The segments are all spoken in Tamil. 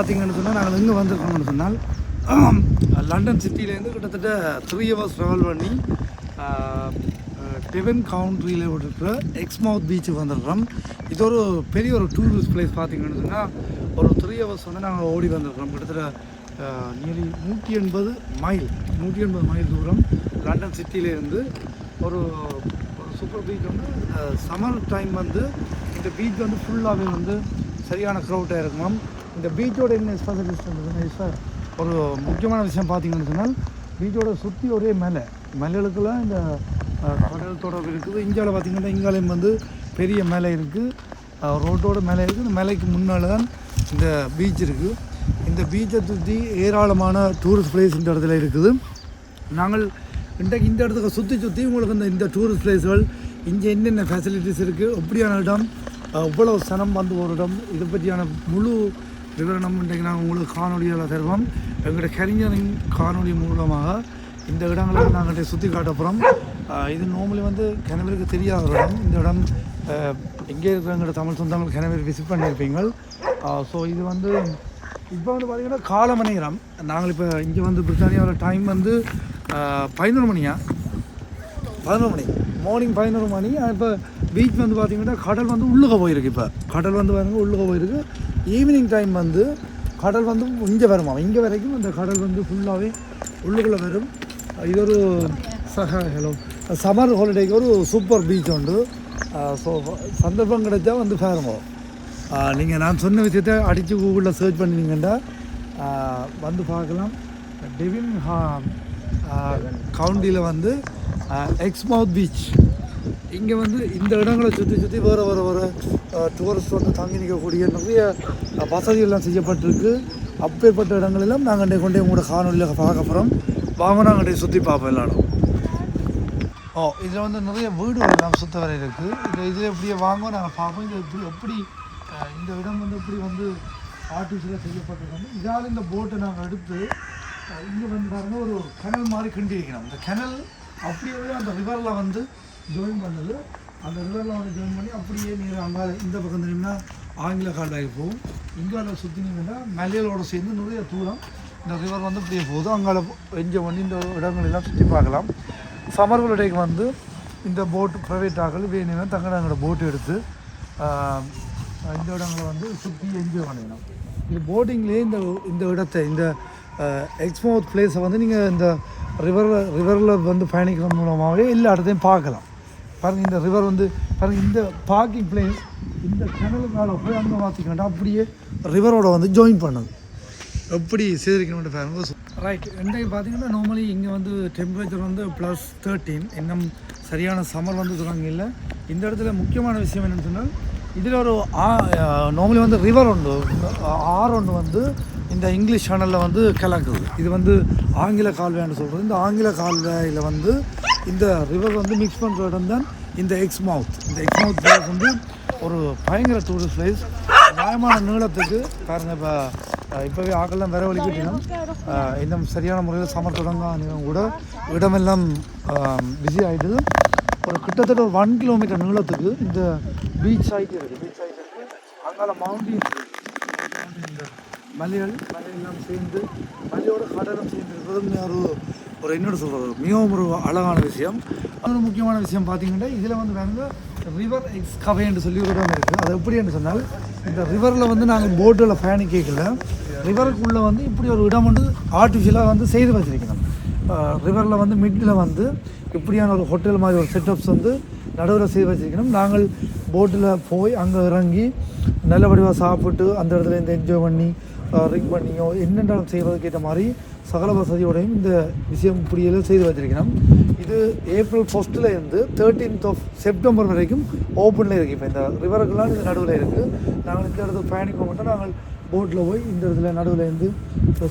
பார்த்தீங்கன்னு சொன்னால் நாங்கள் எங்கே வந்திருக்கோம்னு சொன்னால் லண்டன் சிட்டியிலேருந்து கிட்டத்தட்ட த்ரீ ஹவர்ஸ் ட்ராவல் பண்ணி டெவன் கவுண்ட்ரியில் இருக்கிற எக்ஸ்மவுத் பீச்சுக்கு வந்துடுறோம் இது ஒரு பெரிய ஒரு டூரிஸ்ட் பிளேஸ் பார்த்தீங்கன்னு சொன்னால் ஒரு த்ரீ ஹவர்ஸ் வந்து நாங்கள் ஓடி வந்திருக்கிறோம். கிட்டத்தட்ட நியர்லி நூற்றி எண்பது மைல் நூற்றி எண்பது மைல் தூரம் லண்டன் சிட்டியிலேருந்து ஒரு ஒரு சூப்பர் பீச் வந்து சம்மர் டைம் வந்து இந்த பீச் வந்து ஃபுல்லாகவே வந்து சரியான க்ரௌட்டாக இருக்கும். இந்த பீச்சோட என்ன ஸ்பெஷலிஸ்ட் சார் ஒரு முக்கியமான விஷயம் பார்த்தீங்கன்னு சொன்னால் பீச்சோட சுற்றி ஒரே மலை. மலைகளுக்கெல்லாம் இந்த கடல் தொடர்பு இருக்குது. இந்தியாவில் பார்த்தீங்கன்னா இங்காலயம் வந்து பெரிய மலை இருக்குது ரோட்டோட மேலே இருக்குது இந்த மலைக்கு முன்னால் தான் இந்த பீச் இருக்குது இந்த பீச்சை சுற்றி ஏராளமான டூரிஸ்ட் பிளேஸ் இந்த இடத்துல இருக்குது. நாங்கள் இன்றைக்கு இந்த இடத்துக்கு சுற்றி சுற்றி உங்களுக்கு இந்த இந்த டூரிஸ்ட் பிளேஸ்கள் இங்கே என்னென்ன ஃபெசிலிட்டிஸ் இருக்குது எப்படியான இடம் இவ்வளோ சனம் வந்து ஒரு இடம் இதை பற்றியான முழு விவரணம் இன்றைக்கு நாங்கள் உங்களுக்கு காணொலியில் தருவோம். எங்களுடைய கலைஞரின் காணொலி மூலமாக இந்த இடங்களை நாங்கள் சுற்றி காட்ட போகிறோம் இது நார்மலி வந்து கிணவருக்கு தெரியாத ஒரு இடம். இந்த இடம் எங்கே இருக்கிறவங்க தமிழ் சொந்தங்கள் கிணவர் விசிட் பண்ணியிருப்பீங்க ஸோ இது வந்து இப்போ வந்து பார்த்திங்கன்னா காலமணி நேரம். நாங்கள் இப்போ இங்கே வந்து பிரித்தானியாவில் டைம் வந்து பதினொரு மணியா? பதினொரு மணி. மார்னிங் பதினொரு மணி. இப்போ பீச் வந்து பார்த்தீங்கன்னா கடல் வந்து உள்ளுக போயிருக்கு இப்போ. கடல் வந்து பாருங்க உள்ளுக போயிருக்கு. ஈவினிங் டைம் வந்து கடல் வந்து இங்கே வருமா? இங்கே வரைக்கும் இந்த கடல் வந்து ஃபுல்லாகவே உள்ளுக்குள்ளே வரும். இது ஒரு சக ஹலோ சம்மர் ஹாலிடேக்கு ஒரு சூப்பர் பீச் உண்டு. ஸோ சந்தர்ப்பம் கிடைச்சா வந்து பாருங்க நீங்கள் நான் சொன்ன விஷயத்தை அடித்து கூகுளில் சர்ச் பண்ணினீங்கன்னா வந்து பார்க்கலாம். டெவின் கவுண்டியில் வந்து எக்ஸ்மவுத் பீச் இங்கே வந்து இந்த இடங்களை சுற்றி சுற்றி வர வர வர டூரிஸ்ட் வந்து தங்கி நிற்கக்கூடிய நிறைய வசதிகள்லாம் செய்யப்பட்டிருக்கு. அப்பேற்பட்ட இடங்களெல்லாம் நாங்கள் கொண்டே உங்களோட காணொலியில் பார்க்க போகிறோம் வாங்க நாங்கள் சுற்றி பார்ப்போம் எல்லாரும். ஓ இதில் வந்து நிறைய வீடுகள் நாங்கள் சுத்த வரை இருக்குது இதில் இதில் எப்படியே வாங்க நாங்கள் பார்ப்போம். இது எப்படி எப்படி இந்த இடம் வந்து எப்படி வந்து ஆர்டிஃபிஷியலாக செய்யப்பட்டிருக்கோம் இதால் இந்த போட்டை நாங்கள் எடுத்து இங்கே வந்து பாருங்கள் ஒரு கிணல் மாதிரி கிண்டி வைக்கணும் இந்த கிணல் அப்படியே அந்த ரிவரில் வந்து ஜாயின் பண்ணது. அந்த ரிவரில் வந்து ஜாயின் பண்ணி அப்படியே நீர் அங்கே இந்த பக்கம் தெரியும்னா ஆங்கில கால்வாய் போகும். இங்கால சுற்றினீங்கன்னா மலைகளோட சேர்ந்து நிறைய தூரம் இந்த ரிவர் வந்து இப்படியே போகுது. அங்கால என்ஜாய் பண்ணி இந்த இடங்களெல்லாம் சுற்றி பார்க்கலாம். சம்மர் ஹாலிடேக்கு வந்து இந்த போட் ப்ரைவேட் ஆகல் வேணும்னா தங்க போட் எடுத்து இந்த இடங்களை வந்து சுற்றி என்ஜாய் பண்ணிடணும் இது போட்டிங்லேயே இந்த இந்த இடத்தை இந்த எக்ஸ்மோத் பிளேஸை வந்து நீங்கள் இந்த ரிவரில் ரிவரில் வந்து பயணிக்கிறது மூலமாகவே எல்லா இடத்தையும் பார்க்கலாம். பாருங்கள் இந்த ரிவர் வந்து பாருங்கள் இந்த பார்க்கிங் பிளேஸ் இந்த கிணலுக்கால போய் அங்கே வேண்டாம் அப்படியே ரிவரோட வந்து ஜாயின் பண்ணுது எப்படி செய்திருக்கணும்னு பாருங்க. ரைட் இன்றைக்கு பார்த்தீங்கன்னா நார்மலி இங்கே வந்து டெம்பரேச்சர் வந்து ப்ளஸ் தேர்ட்டீன் இன்னும் சரியான சம்மர் வந்து தொடங்க இல்லை? இந்த இடத்துல முக்கியமான விஷயம் என்னன்னு சொன்னால் இதில் ஒரு ஆ நார்மலி வந்து ரிவர் ஒன்று ஆறு ஒன்று வந்து இந்த இங்கிலீஷ் சேனலில் வந்து கலக்குது. இது வந்து ஆங்கில கால்வாய்னு சொல்கிறது இந்த ஆங்கில கால்வாயில் வந்து இந்த ரிவர் வந்து மிக்ஸ் பண்ணுற இடம் தான் இந்த எக்ஸ் மவுத் இந்த எக்ஸ் மவுத் பிளேஸ் வந்து ஒரு பயங்கர டூரிஸ்ட் பிளேஸ் நியாயமான நீளத்துக்கு பாருங்கள் இப்போ இப்போவே ஆக்கெல்லாம் வேற வலிக்கிட்டோம் இன்னும் சரியான முறையில் சமர் தொடங்க கூட இடமெல்லாம் பிஸி ஆகிடுது ஒரு கிட்டத்தட்ட ஒரு ஒன் கிலோமீட்டர் நீளத்துக்கு இந்த பீச் சைட் இருக்குது பீச் சைட் இருக்குது அங்கால மவுண்டின் மலைகள் மலையெல்லாம் சேர்ந்து மலையோட கடலும் சேர்ந்து இருக்கிறது ஒரு ஒரு என்னோட சொல்கிறது மிகவும் ஒரு அழகான விஷயம். அது ஒரு முக்கியமான விஷயம் பார்த்தீங்கன்னா இதில் வந்து நாங்கள் ரிவர் எக்ஸ்கவேன்னு சொல்லி ஒரு இடம் இருக்குது அது எப்படி என்று சொன்னால் இந்த ரிவரில் வந்து நாங்கள் போட்டில் பயணிக்கல ரிவருக்குள்ளே வந்து இப்படி ஒரு இடம் வந்து ஆர்டிஃபிஷியலாக வந்து செய்து வச்சிருக்கணும். ரிவரில் வந்து மிட்டில் வந்து இப்படியான ஒரு ஹோட்டல் மாதிரி ஒரு செட்டப்ஸ் வந்து நடுவில் செய்து வச்சிருக்கணும். நாங்கள் போட்டில் போய் அங்கே இறங்கி நல்லபடியாக சாப்பிட்டு அந்த இடத்துல இருந்து என்ஜாய் பண்ணி ரிக் பண்ணியோ என்னென்றாலும் செய்கிறதுக்கு ஏற்ற மாதிரி சகல வசதியோடையும் இந்த விஷயம் இப்படியெல்லாம் செய்து வச்சிருக்கணும். இது ஏப்ரல் ஃபஸ்ட்டில் இருந்து தேர்ட்டீன்த் ஆஃப் செப்டம்பர் வரைக்கும் ஓப்பனில் இருக்குது இப்போ இந்த ரிவருக்கெல்லாம் இது நடுவில் இருக்குது நாங்கள் இந்த இடத்துக்கு பயணிக்க மட்டும். நாங்கள் போட்டில் போய் இந்த இடத்துல நடுவில் இருந்து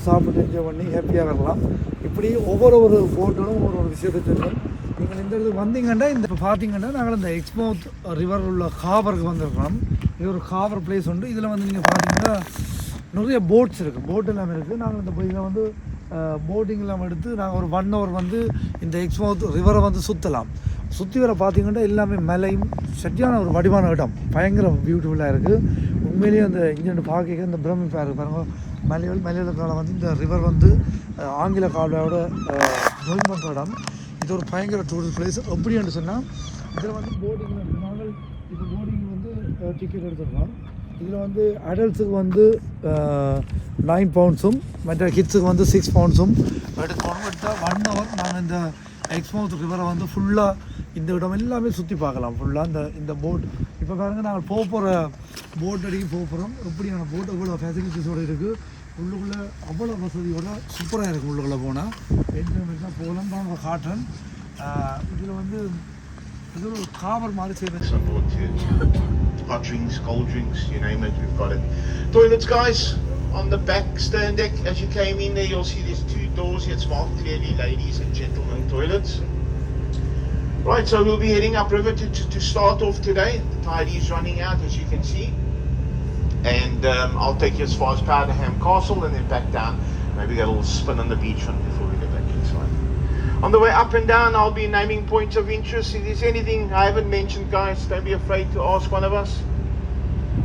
சாப்பிட்டு என்ஜாய் பண்ணி ஹாப்பியாக இருக்கலாம். இப்படி ஒவ்வொரு ஒரு போட்டோடும் ஒவ்வொரு ஒரு விஷயத்தை தெரியும் நீங்கள் இந்த இடத்துக்கு வந்தீங்கன்னா இந்த இப்போ பார்த்தீங்கன்னா நாங்கள் இந்த எக்ஸ்மவுத் ரிவர் உள்ள காவருக்கு வந்திருக்கிறோம். இது ஒரு காவர் பிளேஸ் உண்டு. இதில் வந்து நீங்கள் பார்த்தீங்கன்னா நிறைய போட்ஸ் இருக்குது போட் எல்லாமே இருக்குது நாங்கள் இந்த இதில் வந்து போட்டிங் எல்லாம் எடுத்து நாங்கள் ஒரு ஒன் ஹவர் வந்து இந்த எக்ஸ்மவுத் ரிவரை வந்து சுற்றலாம் சுற்றி வர பார்த்தீங்கன்னா எல்லாமே மலையும் சரியான ஒரு வடிவான இடம். பயங்கர பியூட்டிஃபுல்லாக இருக்குது உண்மையிலேயே அந்த இங்கே பார்க்க இந்த பிரமிப்பாக இருக்குது பாருங்க. மலையோல் மலையாள காலம் வந்து இந்த ரிவர் வந்து ஆங்கில கால்வாயோட ஜாயின் பண்ணுற இடம். இது ஒரு பயங்கர டூரிஸ்ட் பிளேஸ் எப்படின்னு சொன்னால் இதில் வந்து போட்டிங்கில் நாங்கள் இப்போ போர்டிங் வந்து டிக்கெட் எடுத்துருக்கோம் இதில் வந்து அடல்ட்ஸுக்கு வந்து நைன் பவுண்ட்ஸும் மற்ற கிட்ஸுக்கு வந்து சிக்ஸ் பவுண்ட்ஸும் எடுக்கணும் எடுத்தால் ஒன் ஹவர் நாங்கள் இந்த எக்ஸ்மவுத் ரிவரை வந்து ஃபுல்லாக இந்த இடம் எல்லாமே சுற்றி பார்க்கலாம். ஃபுல்லாக இந்த இந்த போட் இப்போ பாருங்கள் நாங்கள் போக போகிற போட் அடிக்க போக போகிறோம் எப்படியான போட் எவ்வளோ ஃபெசிலிட்டிஸோடு இருக்குது உள்ளுக்குள்ளே அவ்வளோ வசதியோட சூப்பராக இருக்குது உள்ளுக்குள்ளே போனால் என்ஜாய்மெண்ட்டாக போகலாம் தான் உங்களை காட்டுறேன் இதில் வந்து இது ஒரு காவல் மாதிரி செய்வேன் Hot drinks, cold drinks, you name it, we've got it. Toilets, guys, on the back stern deck. As you came in there, you'll see there's two doors here. It's marked clearly ladies and gentlemen toilets. Right, so we'll be heading upriver to, to, to start off today. The tide is running out, as you can see. And um, I'll take you as far as Powderham Castle and then back down. Maybe get a little spin on the beach front before On the way up and down, I'll be naming points of interest. If there's anything I haven't mentioned, guys, don't be afraid to ask one of us.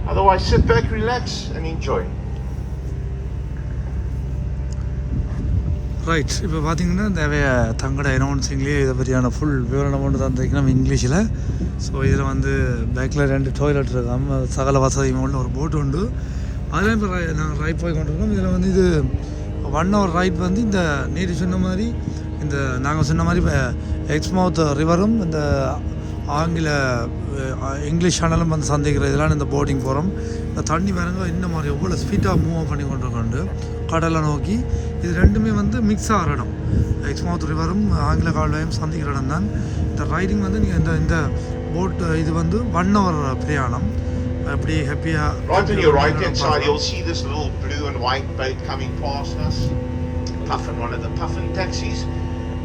Otherwise, sit back, relax, and enjoy. Right இப்போ பார்த்தீங்கன்னா தேவைய தங்கட அனௌன்சிங்லேயே இதை பற்றியான ஃபுல் விவரணம் கொண்டு தந்திருக்கணும் இங்கிலீஷில் ஸோ இதில் வந்து பேக்கில் ரெண்டு டாய்லெட் இருக்காம சகல வசதியும் உள்ள ஒரு போட் உண்டு அதில் இப்போ நாங்கள் ரைட் போய் கொண்டிருக்கோம் இதில் வந்து இது ஒன் ஹவர் ரைட் வந்து இந்த நேற்று சொன்ன மாதிரி இந்த நாங்கள் சொன்ன மாதிரி இப்போ எக்ஸ்மவுத் ரிவரும் இந்த ஆங்கில இங்கிலீஷ் சேனலும் வந்து சந்திக்கிற இதெல்லாம் இந்த போட்டிங் போகிறோம் இந்த தண்ணி பாருங்க இந்த மாதிரி எவ்வளோ ஸ்பீடாக மூவ் பண்ணி கொண்டிருக்கோண்டு கடலை நோக்கி இது ரெண்டுமே வந்து மிக்ஸ் ஆகிற இடம் எக்ஸ்மவுத் ரிவரும் ஆங்கில கால்வாயும் சந்திக்கிற இடம் தான். இந்த ரைடிங் வந்து நீங்கள் இந்த இந்த போட் இது வந்து ஒன் ஹவர் பிரயாணம். அப்படி ஹாப்பியாக Right on your right hand side, you'll see this little blue and white boat coming past us. Puffin, one of the Puffin taxis.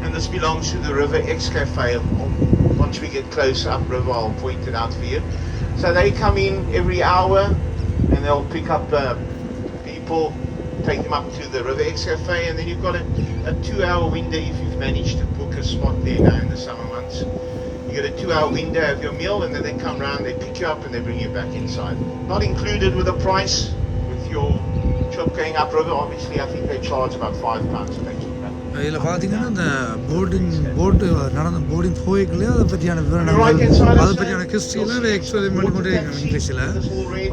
And this belongs to the River X Cafe. Once we get close upriver, I'll point it out for you. So they come in every hour and they'll pick up uh, people, take them up to the River X Cafe, and then you've got a, a two hour window if you've managed to book a spot there now in the summer months. You get a two hour window of your meal, and then they come round, they pick you up, and they bring you back inside. Not included with the price with your trip going upriver. Obviously, I think they charge about five pounds to take you back. இதில் பார்த்தீங்கன்னா இந்த போர்டிங் போட்டு நடந்த போர்டிங் போய்க்குள்ளே அதை பற்றியான விவரணங்கள் அதை பற்றியான ஹிஸ்ட்ரியெல்லாம் எக்ஸ்பிளைன் பண்ணி கொண்டே இருக்காங்க இங்கிலீஷில்.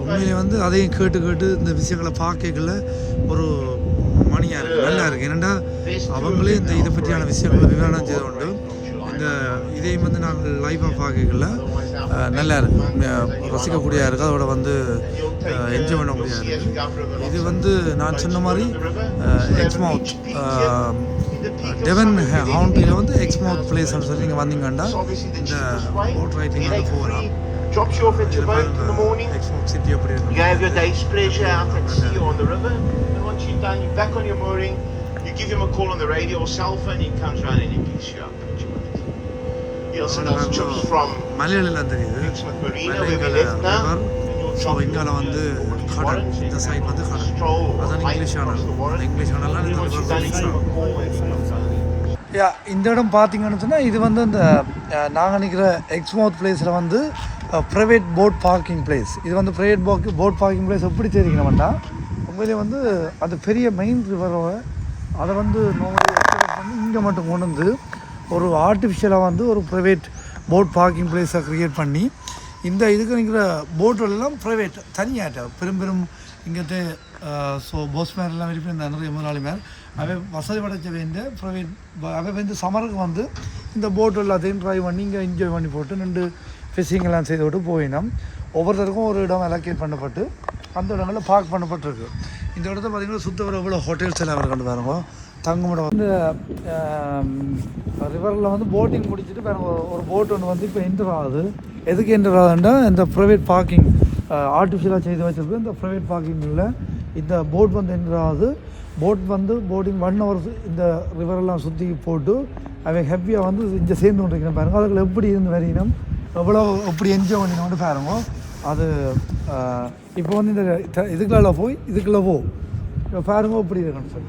உண்மையிலே வந்து அதையும் கேட்டு கேட்டு இந்த விஷயங்களை பார்க்கல ஒரு மணியாக இருக்குது நல்லா இருக்குது ஏன்னா அவங்களே இந்த இதை பற்றியான விஷயங்களை விவரணம் செய்து கொண்டு இந்த இதையும் வந்து நாங்கள் லைவாக பார்க்கல நல்லா இருக்கு அஹ் ரசிக்கக்கூடியதாக இருக்குது அதோட வந்து என்ஜாய் பண்ணக்கூடியதாக இருக்குது இது வந்து நான் சொன்ன மாதிரி எக்ஸ்மவுத் டெவன் ஹவுண்டியில் வந்து எக்ஸ்மவுத் பிளேஸ்னு சொல்லி நீங்கள் வந்தீங்கன்னா இந்த போட் ரைட்டிங் வந்து போகலாம் Drops you off at your boat in the morning. Exmouth city அப்படி You இருக்கும் have your day's pleasure out at sea or on the river. And once you're done, you're back on your mooring. You give him a call on the radio or cell phone. He comes round and he picks you up. Malayalam தெரியுது. You'll ஸோ இங்கால வந்து கடல் இந்த சைடு வந்து கடல் அதான் இங்கிலீஷ் Warren. இங்கிலீஷ் இந்த மிக்ஸ் down. யா இந்த இடம் பார்த்தீங்கன்னு சொன்னால் இது வந்து இந்த நாங்கள் நிற்கிற எக்ஸ்மவுத் பிளேஸில் வந்து ப்ரைவேட் போட் பார்க்கிங் பிளேஸ் இது வந்து private boat boat parking place எப்படி தெரிவிக்கணும்னா உண்மையிலே வந்து அது பெரிய மெயின் ரிவரோட அதை வந்து நார்மலி வந்து இங்கே மட்டும் கொண்டு வந்து ஒரு ஆர்டிஃபிஷியலாக வந்து ஒரு ப்ரைவேட் போட் பார்க்கிங் பிளேஸை க்ரியேட் பண்ணி இந்த இதுக்கு நிற்கிற போட்டுகள் எல்லாம் ப்ரைவேட் தனியாட்ட பெரும் பெரும் இங்கிட்டு ஸோ போஸ் மேர் எல்லாம் இருப்பேன் இந்த நிறைய முதலாளி மேர் அவை வசதி படைச்ச வேண்டிய ப்ரைவேட் அவை வந்து சமருக்கு வந்து இந்த போட் எல்லாத்தையும் ட்ரைவ் பண்ணி இங்கே என்ஜாய் பண்ணி போட்டு நின்று ஃபிஷிங்கெல்லாம் செய்து விட்டு போயினோம். ஒவ்வொருத்தருக்கும் ஒரு இடம் அலோகேட் பண்ணப்பட்டு அந்த இடங்களில் பார்க் பண்ணப்பட்டிருக்கு. இந்த இடத்த பார்த்தீங்கன்னா சுத்த வர இவ்வளோ ஹோட்டல்ஸ் எல்லாம் கொண்டு பாருங்க. தங்குமிடம் வந்து ரிவரில் வந்து போட்டிங் முடிச்சுட்டு இப்போ ஒரு- ஒரு போட் ஒன்று வந்து இப்போ என்டர் ஆகுது எதுக்கு என்டர் ஆகுதுன்னா இந்த ப்ரைவேட் பார்க்கிங் ஆர்டிஃபிஷியலாக செய்து வச்சிருக்கு இந்த ப்ரைவேட் பார்க்கிங்கில் இந்த போட் வந்து என்டர் ஆகுது போட் வந்து போட்டிங் ஒன் ஹவர்ஸ் இந்த ரிவரெல்லாம் சுற்றி போட்டு அவை ஹெப்பியாக வந்து இங்கே சேர்ந்து கொண்டிருக்கிறேன் பாருங்க. அதுக்குள்ள எப்படி இருந்து வரையினோம் எவ்வளோ எப்படி என்ஜாய் பண்ணினோம்னு பாருங்க. அது இப்போ வந்து இந்த த- இதுக்குள்ள போய் இதுக்குள்ளே போ. இப்போ பாருங்க எப்படி இருக்கணும் சார்?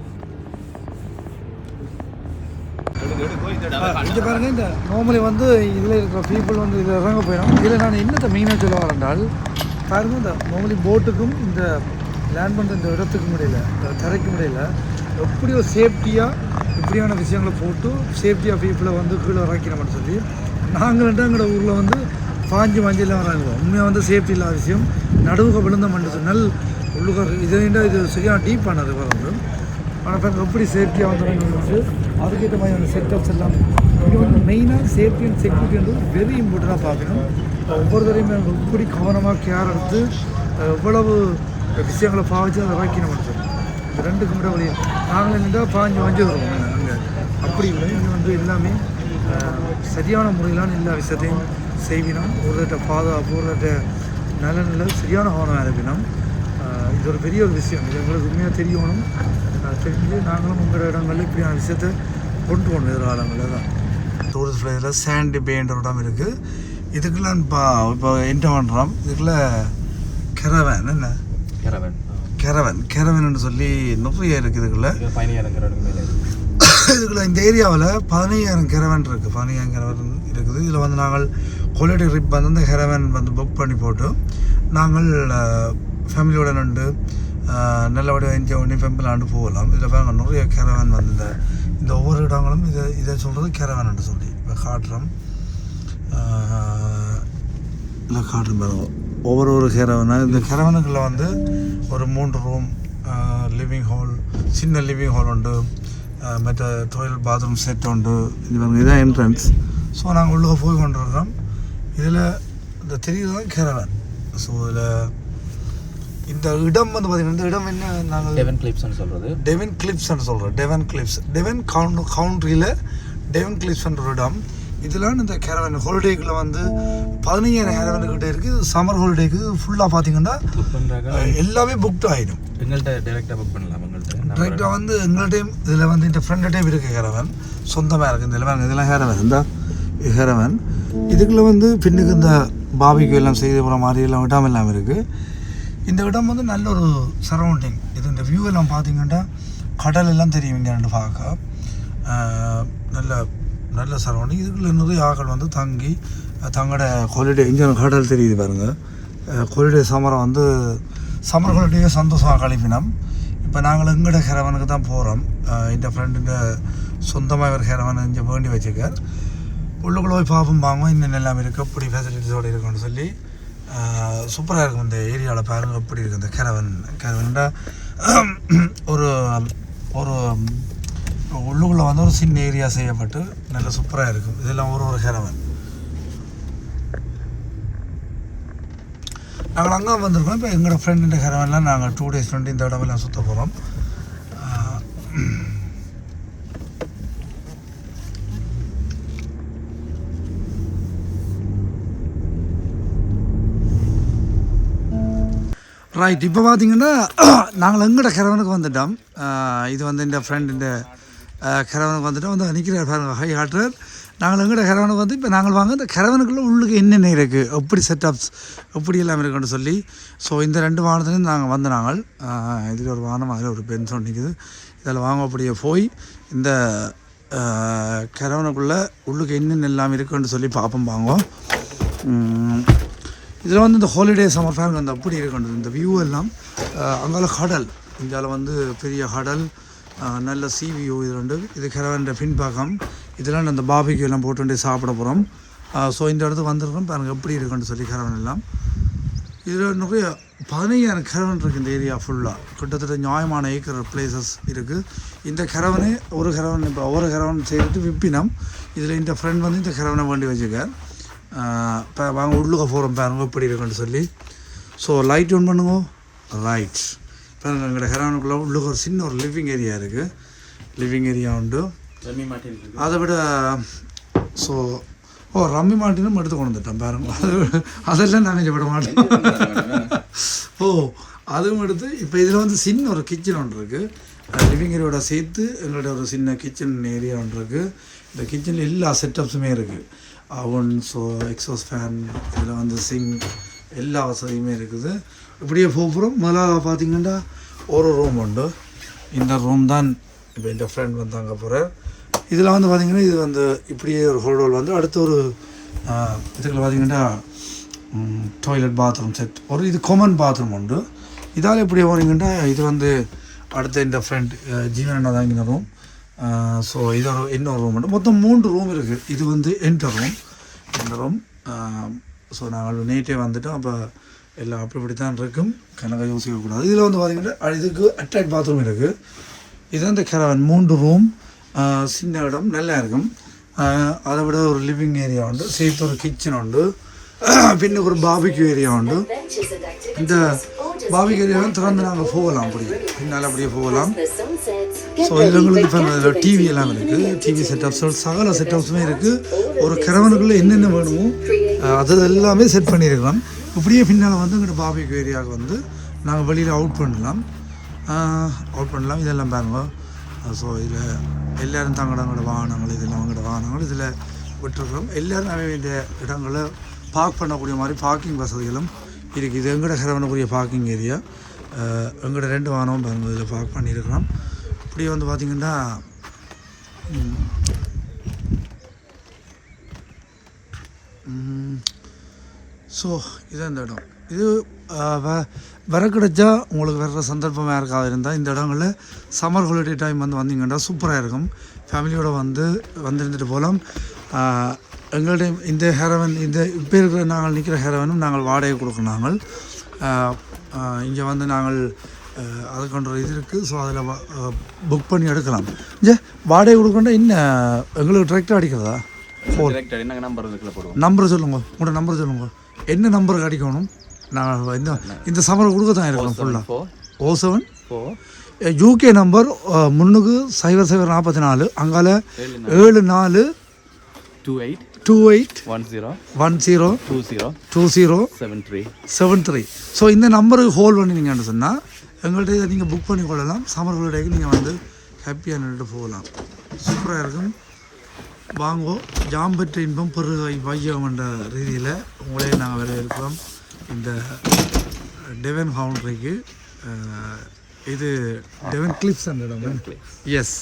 இங்கே பாருங்க இந்த நார்மலி வந்து இதில் இருக்கிற பீப்புள் வந்து இதில் இறங்க போயிடும். இதில் நான் என்னத்தை மெயினாக சொல்ல வரேன்றால் பாருங்க இந்த நார்மலி போட்டுக்கும் இந்த லேண்ட் பண்ணுற இந்த இடத்துக்கும் முடியல இந்த தரைக்கும் இடையில எப்படி ஒரு சேஃப்டியாக இப்படியான விஷயங்களை போட்டு சேஃப்டியாக பீப்புளை வந்து கீழே இறக்கிறோம்னு சொல்லி நாங்கள் எங்களோட ஊரில் வந்து பாஞ்சு பாஞ்செல்லாம் வராங்க உண்மையாக வந்து சேஃப்டி இல்லாத விஷயம் நடுவுக்கு விழுந்த மண்டு நல் உள்ளுக இது இது சரியான டீப்பான ரிவர் வந்து ஆனால் எப்படி சேஃப்டியாக வந்து அதுக்கேற்ற செட்டப்ஸ் எல்லாம் இங்கே வந்து மெயினாக சேஃப்டி அண்ட் செக்யூரிட்டின்றது வெரி இம்பார்ட்டண்ட்டாக பார்க்கணும். ஒவ்வொரு தடையுமே எப்படி கவனமாக கேர் எடுத்து எவ்வளவு விஷயங்களை பாவிச்சு அதை வாக்கி நம்ம இந்த ரெண்டுக்கு மட்டும் வழி. நாங்களும் நின்றால் பாஞ்சு வாஞ்சு வருவோம் அங்கே அப்படி இல்லை. இங்கே வந்து எல்லாமே சரியான முறையிலான எல்லா விஷயத்தையும் செய்வினோம். ஒருத்தட்ட பாதுகாப்பு நல நல்ல சரியான கவனம் இருப்பினோம் இது ஒரு பெரிய ஒரு விஷயம். இது எங்களுக்கு உண்மையாக தெரியணும். நாங்களும் உங்களோட இடங்களில் இப்படியான விஷயத்தை கொண்டு போகணும் எதிர்காலங்களில் தான். டூரிஸ்ட் பிளேஸில் சாண்டி பேன்ற இடம் இருக்குது இதுக்கெல்லாம் இப்போ இப்போ என்டர் பண்ணுறோம் இதுக்குள்ள கெரவேன் என்ன? கேரவன் கெரவன் கெரவன் சொல்லி நிறைய இருக்குது இதுக்குள்ள. இதுக்குள்ள இந்த ஏரியாவில் பதினையாயிரம் கிரவன் இருக்குது பதினையாயிரம் கிரவன் இருக்குது. இதில் வந்து நாங்கள் குவாலிட்டி ட்ரிப் வந்து இந்த ஹெரவன் வந்து புக் பண்ணி போட்டு நாங்கள் ஃபேமிலியோட நின்று நல்லபடியாக என்ஜாய் பண்ணி ஃபெம்பிளாண்டு போகலாம் இதில் பாருங்க நிறைய கேரவன் வந்து இந்த இந்த ஒவ்வொரு இடங்களும் இதை இதை சொல்கிறது கேரவன் சொல்லி இப்போ காட்டுறோம் இல்லை காட்டுறோம் பாருங்க ஒவ்வொரு ஒரு கேரவனாக இந்த கேரவனுக்குள்ள வந்து ஒரு மூன்று ரூம் லிவிங் ஹால் சின்ன லிவிங் ஹால் உண்டு மற்ற டாய்லெட் பாத்ரூம் செட் உண்டு இது பாருங்க இதுதான் என்ட்ரன்ஸ் ஸோ நாங்கள் உள்ளே போய் கொண்டிருக்கிறோம் இதில் இந்த தெரியுது தான் கேரவன் ஸோ இதில் இந்த இடம் வந்து பார்த்தீங்கன்னா இந்த இடம் என்ன நாங்கள் டெவன் கிளிப்ஸ்னு சொல்கிறது டெவன் கிளிப்ஸ்னு சொல்கிறோம் டெவன் கிளிப்ஸ் டெவன் கவுண்ட் கவுண்ட்ரியில் டெவன் கிளிப்ஸ்ன்ற ஒரு இடம். இதெல்லாம் இந்த கேரவன் ஹாலிடேக்குள்ள வந்து பதினையாயிரம் கேரவன் கிட்ட இருக்குது சம்மர் ஹாலிடேக்கு ஃபுல்லாக பார்த்தீங்கன்னா எல்லாமே புக்டு ஆகிடும் எங்கள்கிட்ட டேரெக்டாக புக் பண்ணலாம். எங்கள்கிட்ட டைரெக்டாக வந்து எங்கள்கிட்டையும் இதில் வந்து இந்த ஃப்ரெண்ட்டையும் இருக்குது ஹேரவன் சொந்தமாக இருக்குது இந்த பாருங்க இதெல்லாம் ஹேரவன் இந்த ஹேரவன் இதுக்குள்ள வந்து பின்னுக்கு இந்த பாபிக்கு எல்லாம் செய்து போகிற மாதிரி எல்லாம் இடம் எல்லாம் இருக்குது இந்த இடம் வந்து நல்ல ஒரு சரௌண்டிங் இது இந்த வியூ எல்லாம் பார்த்தீங்கன்னா கடல் எல்லாம் தெரியும் இங்கே ரெண்டு பார்க்க. நல்ல நல்ல சரௌண்டிங் இதுக்குள்ள நிறைய ஆக்கள் வந்து தங்கி தங்கட தங்களோட ஹாலிடே இங்கே கடல் தெரியுது பாருங்கள் ஹாலிடே சமரம் வந்து சம்மர் ஹாலிடேயே சந்தோஷமாக கழிப்பினோம். இப்போ நாங்கள் எங்கட ஹெரவனுக்கு தான் போகிறோம் இந்த ஃப்ரெண்டுங்க சொந்தமாக ஒரு ஹெரவன் இங்கே வேண்டி வச்சுருக்கார். உள்ளுக்குள்ளே போய் பார்ப்போம் வாங்க இன்னும் எல்லாம் இருக்குது இப்படி ஃபெசிலிட்டிஸோடு இருக்குன்னு சொல்லி. சூப்பராக இருக்கும் இந்த ஏரியாவில் பாருங்க எப்படி இருக்குது இந்த கெரவன் கெரவன்டா ஒரு ஒரு உள்ளுக்குள்ளே வந்து ஒரு சின்ன ஏரியா செய்யப்பட்டு நல்ல சூப்பராக இருக்கும். இதெல்லாம் ஒரு ஒரு கேரவன் நாங்கள் அங்கே வந்திருக்கோம். இப்போ எங்களோட ஃப்ரெண்டு கேரவன்லாம் நாங்கள் டூ டேஸ் ஃப்ரெண்டு இந்த இடமெல்லாம் சுற்ற போகிறோம் ரைட் இப்போ பார்த்தீங்கன்னா நாங்கள் எங்கட கரவனுக்கு வந்துட்டோம். இது வந்து இந்த ஃப்ரெண்ட் இந்த கரவனுக்கு வந்துட்டோம். வந்து நிற்கிறார் பாருங்க ஹை ஹாட்ரர் நாங்கள் எங்கட கரவனுக்கு வந்து இப்போ நாங்கள் வாங்க இந்த கரவனுக்குள்ளே உள்ளுக்கு என்னென்ன இருக்குது எப்படி செட்டப்ஸ் எப்படி எல்லாம் இருக்குன்னு சொல்லி. ஸோ இந்த ரெண்டு வாகனத்துலேருந்து நாங்கள் வந்து நாங்கள் இதில் ஒரு வாகனம் அதில் ஒரு பென்சன் நிற்குது இதில் வாங்க அப்படியே போய் இந்த கரவனுக்குள்ளே உள்ளுக்கு என்னென்ன எல்லாம் இருக்குன்னு சொல்லி பார்ப்போம் வாங்குவோம். இதில் வந்து இந்த ஹாலிடே சம்மர் ஃபேன் அந்த அப்படி இருக்கணும் இந்த வியூ எல்லாம் அங்கால கடல். இந்தியாவில் வந்து பெரிய கடல் நல்ல சி வியூ இது ரெண்டு. இது கிரவன்ற பின்பாக்கம் இதெல்லாம் அந்த பாபிக்கு எல்லாம் போட்டு சாப்பிட போகிறோம் ஸோ இந்த இடத்துக்கு வந்திருக்கோம். பாருங்கள் எப்படி இருக்குன்னு சொல்லி கிரவன் எல்லாம். இதில் நிறைய பதினையாயிரம் கிரவன் இருக்குது இந்த ஏரியா ஃபுல்லாக கிட்டத்தட்ட நியாயமான ஏக்கர் பிளேசஸ் இருக்குது இந்த கிரவனே ஒரு கிரவன் இப்போ ஒவ்வொரு கிரவன் செய்துட்டு விப்பினம். இதில் இந்த ஃப்ரெண்ட் வந்து இந்த கிரவனை வேண்டி வச்சுக்கார் இப்போ வாங்க உள்ளுக்க போகிறோம் பாருங்க எப்படி இருக்குன்னு சொல்லி. ஸோ லைட் ஆன் பண்ணுங்க. ரைட் பாருங்க எங்களோட ஹெரானுக்குள்ளே உள்ளுக்க ஒரு சின்ன ஒரு லிவிங் ஏரியா இருக்குது லிவிங் ஏரியா உண்டு. அதை விட ஸோ ஓ ரம்மி மாட்டினும் எடுத்து கொண்டு வந்துட்டோம் பாருங்க. அது அதெல்லாம் நாங்கள் விட மாட்டோம். ஓ அதுவும் எடுத்து இப்போ இதில் வந்து சின்ன ஒரு கிச்சன் ஒன்று இருக்குது லிவிங் ஏரியாவோட சேர்த்து எங்களோட ஒரு சின்ன கிச்சன் ஏரியா ஒன்று இருக்குது இந்த கிச்சனில் எல்லா செட்டப்ஸுமே இருக்குது அவன் ஸோ எக்ஸோஸ் ஃபேன் இதில் வந்து சிங் எல்லா வசதியுமே இருக்குது. இப்படியே போகிறோம் முதல்ல பார்த்தீங்கன்னா ஒரு ரூம் உண்டு. இந்த ரூம் தான் இப்போ இந்த ஃப்ரெண்ட் வந்து அங்கே போகிறார் இதில் வந்து பார்த்திங்கன்னா இது வந்து இப்படியே ஒரு ஹோல்டோல் வந்து அடுத்த ஒரு இதுக்குள்ள பார்த்தீங்கன்னா டாய்லெட் பாத்ரூம் செட் ஒரு இது காமன் பாத்ரூம் உண்டு. இதால் எப்படி போனீங்கன்னா இது வந்து அடுத்த இந்த ஃப்ரெண்ட் ஜீவன் தாங்கின ரூம் ஸோ இதோட இன்னொரு ரூம் உண்டு. மொத்தம் மூன்று ரூம் இருக்குது இது வந்து என்டர் ரூம் இந்த ரூம் ஸோ நாங்கள் நேட்டே வந்துட்டோம். அப்போ எல்லாம் அப்படி இப்படி தான் இருக்கும். கணக்கை யோசிக்கக்கூடாது. இதில் வந்து பார்த்திங்கன்னா இதுக்கு அட்டாச் பாத்ரூம் இருக்குது இது இந்த கரவன் மூன்று ரூம் சின்ன இடம். நல்லா இருக்கும். அதை விட ஒரு லிவிங் ஏரியா உண்டு. சேர்த்து ஒரு கிச்சன் உண்டு. பின்னுக்கு ஒரு பாபிக்கு ஏரியா உண்டு. இந்த பாபிக்கு ஏரியாவும் திறந்து நாங்கள் போகலாம் அப்படி பின்னால் அப்படியே போகலாம். ஸோ இதில் உங்களுக்கு இப்போ டிவி எல்லாம் இருக்குது டிவி செட்டப்ஸ் சகல செட்டப்ஸுமே இருக்குது ஒரு கிரவனுக்குள்ளே என்னென்ன வேணுமோ ஆஹ் அது எல்லாமே செட் பண்ணியிருக்கலாம். இப்படியே பின்னால் வந்து இங்கிட்ட பாபிக்யூ ஏரியாவுக்கு வந்து நாங்கள் வெளியில் அவுட் பண்ணலாம். அவுட் பண்ணலாம். இதெல்லாம் பாருங்க. ஸோ இதில் எல்லோரும் தங்களோட வாகனங்கள் இதெல்லாம் அவங்களோட வாகனங்கள் இதில் விட்டுருக்கோம் எல்லோரும் வேண்டிய இடங்களை பார்க் பண்ணக்கூடிய மாதிரி பார்க்கிங் வசதிகளும் இருக்குது. இது எங்கட ஹரவனக்குரிய பார்க்கிங் ஏரியா எங்களோட ரெண்டு வாகனமும் இதில் பார்க் பண்ணியிருக்கிறோம். இப்படி வந்து பார்த்திங்கன்னா ஸோ இதான் இந்த இடம். இது வ வர கிடைச்சா உங்களுக்கு வர்ற சந்தர்ப்பம் யாருக்காக இருந்தால் இந்த இடங்களில் சம்மர் ஹாலிடே டைம் வந்து வந்தீங்கன்னா சூப்பராக இருக்கும். ஃபேமிலியோடு வந்து வந்திருந்துட்டு போகலாம். எங்களுடைய இந்த ஹேரவன் இந்த இப்போ இருக்கிற நாங்கள் நிற்கிற ஹேரவனும் நாங்கள் வாடகை கொடுக்கணும் நாங்கள். இங்கே வந்து நாங்கள் அதுக்கொன்ற இது இருக்குது ஸோ அதில் புக் பண்ணி எடுக்கலாம். இங்கே வாடகை கொடுக்கணுன்னா இன்னும் எங்களுக்கு டிரெக்டாக அடிக்கிறதா? டிரெக்டர் என்ன நம்பர் நம்பர் சொல்லுங்க. உங்களோட நம்பர் சொல்லுங்க. என்ன நம்பருக்கு அடிக்கணும்? நான் இந்த இந்த சமரம் கொடுக்க தான் இருக்கணும் ஃபுல்லாக four o seven four UK number முன்னுக்கு சைபர் சைபர் நாற்பத்தி நாலு அங்கால ஏழு நாலு. Two eight two eight one zero one zero two zero two zero seven three seven three so இந்த நம்பருக்கு ஹோல்ட் பண்ணினீங்கன்னு சொன்னால் எங்கள்கிட்ட இதை நீங்கள் புக் பண்ணி கொள்ளலாம். சம்மர் ஹாலிடேக்கு நீங்கள் வந்து ஹாப்பியாக நின்றுட்டு போகலாம். சூப்பராக இருக்கும். வாங்கோ. ஜாம்பற்ற இன்பம் பெரு வையம் என்ற ரீதியில் உங்களே நாங்கள் வரவேற்கிறோம். இந்த டெவன் ஃபவுண்டரிக்கு இது டெவன் கிளிப்ஸ் அந்த இடம். எஸ்